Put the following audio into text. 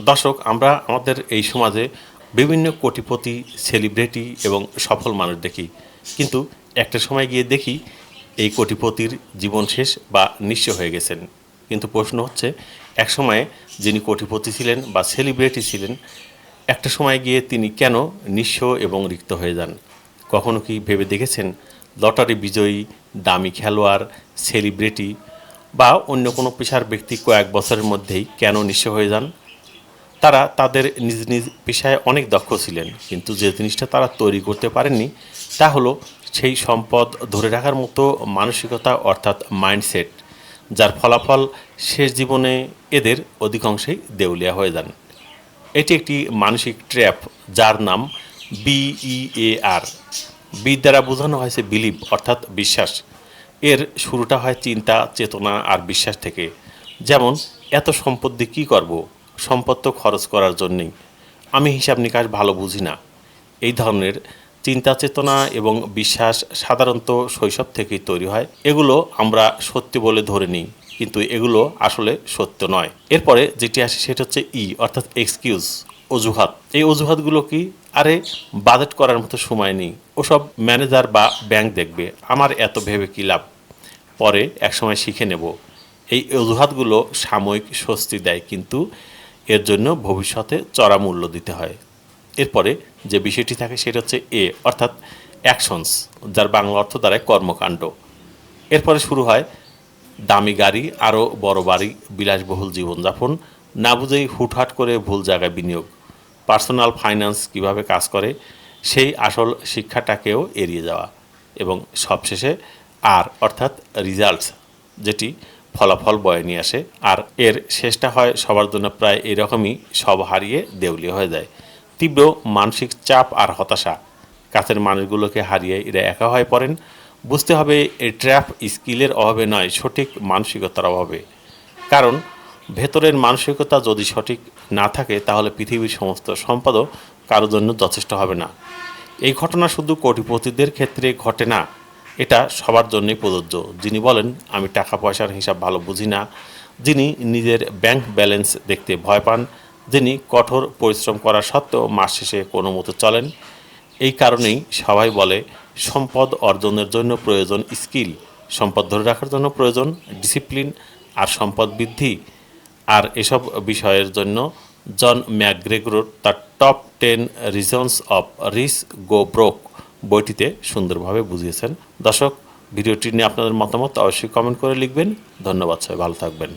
দর্শক আমরা আমাদের এই সমাজে বিভিন্ন কোটিপতি সেলিব্রিটি এবং সফল মানুষ দেখি। কিন্তু একটা সময় গিয়ে দেখি এই কোটিপতির জীবন শেষ বা নিঃস্ব হয়ে গেছেন। কিন্তু প্রশ্ন হচ্ছে, এক সময়ে যিনি কোটিপতি ছিলেন বা সেলিব্রিটি ছিলেন, একটা সময় গিয়ে তিনি কেন নিঃস্ব এবং রিক্ত হয়ে যান? কখনো কি ভেবে দেখেছেন? লটারি বিজয়ী, দামি খেলোয়াড় সেলিব্রিটি বা অন্য কোনো পেশার ব্যক্তি কয়েক বছরের মধ্যেই কেন নিঃস্ব হয়ে যান? তারা তাদের নিজ নিজ পেশায় অনেক দক্ষ ছিলেন, কিন্তু যে জিনিসটা তারা তৈরি করতে পারেননি, তা হলো সেই সম্পদ ধরে রাখার মতো মানসিকতা অর্থাৎ মাইন্ডসেট, যার ফলাফল শেষ জীবনে এদের অধিকাংশেই দেউলিয়া হয়ে যান। এটি একটি মানসিক ট্র্যাপ, যার নাম বিইএআর বি দ্বারা বোঝানো হয়েছে বিলিভ, অর্থাৎ বিশ্বাস। এর শুরুটা হয় চিন্তা, চেতনা আর বিশ্বাস থেকে। যেমন, এত সম্পদ দিয়ে কী করব? সম্পদ তো খরচ করার জন্যেই। আমি হিসাব নিকাশ ভালো বুঝি না। এই ধরনের চিন্তা চেতনা এবং বিশ্বাস সাধারণত শৈশব থেকেই তৈরি হয়। এগুলো আমরা সত্যি বলে ধরে নিই, কিন্তু এগুলো আসলে সত্য নয়। এরপরে যেটি আসে সেটা হচ্ছে ই, অর্থাৎ এক্সকিউজ অজুহাত। এই অজুহাতগুলো কি? আরে, বাজেট করার মতো সময় নেই। ওসব ম্যানেজার বা ব্যাংক দেখবে, আমার এত ভেবে কী লাভ? পরে একসময় শিখে নেব। এই অজুহাতগুলো সাময়িক স্বস্তি দেয়, কিন্তু এর জন্য ভবিষ্যতে চড়া মূল্য দিতে হয়। এরপরে যে বিষয়টি থাকে সেটা হচ্ছে এ অর্থাৎ অ্যাকশনস যার বাংলা অর্থ দ্বারায় কর্মকাণ্ড। এরপরে শুরু হয় দামি গাড়ি, আরও বড় বাড়ি, বিলাসবহুল জীবনযাপন, না বুঝেই হুটহাট করে ভুল জায়গায় বিনিয়োগ, পার্সোনাল ফাইন্যান্স কীভাবে কাজ করে, সেই আসল শিক্ষাটাকেও এড়িয়ে যাওয়া এবং সবশেষে আর অর্থাৎ রিজাল্টস যেটি ফলাফল বয়ে নিয়ে আসে। আর এর শেষটা হয় সবার জন্য প্রায় এরকমই, সব হারিয়ে দেউলিয়া হয়ে যায়। তীব্র মানসিক চাপ আর হতাশা। কাছের মানুষগুলোকে হারিয়ে এরা একা হয়ে পড়েন। বুঝতে হবে এই ট্র্যাপ স্কিলের অভাবে নয়, সঠিক মানসিকতার অভাবে। কারণ, ভেতরের মানসিকতা যদি সঠিক না থাকে, তাহলে পৃথিবীর সমস্ত সম্পদও কারোর জন্য যথেষ্ট হবে না। এই ঘটনা শুধু কোটিপতিদের ক্ষেত্রে ঘটে না এটা সবার জন্যই প্রযোজ্য। যিনি বলেন, আমি টাকা পয়সার হিসাব ভালো বুঝি না। যিনি নিজের ব্যাংক ব্যালেন্স দেখতে ভয় পান, যিনি কঠোর পরিশ্রম করা সত্ত্বেও মাস শেষে কোনো মতো চলেন, এই কারণেই সবাই বলে, সম্পদ অর্জনের জন্য প্রয়োজন স্কিল, সম্পদ ধরে রাখার জন্য প্রয়োজন ডিসিপ্লিন আর সম্পদ বৃদ্ধি। আর এসব বিষয়ের জন্য জন ম্যাকগ্রেগর তার top ten reasons of rich go broke. বইটিতে সুন্দরভাবে বুঝিয়েছেন। দর্শক, ভিডিওটি নিয়ে আপনাদের মতামত অবশ্যই কমেন্ট করে লিখবেন। ধন্যবাদ সবাই, ভালো থাকবেন।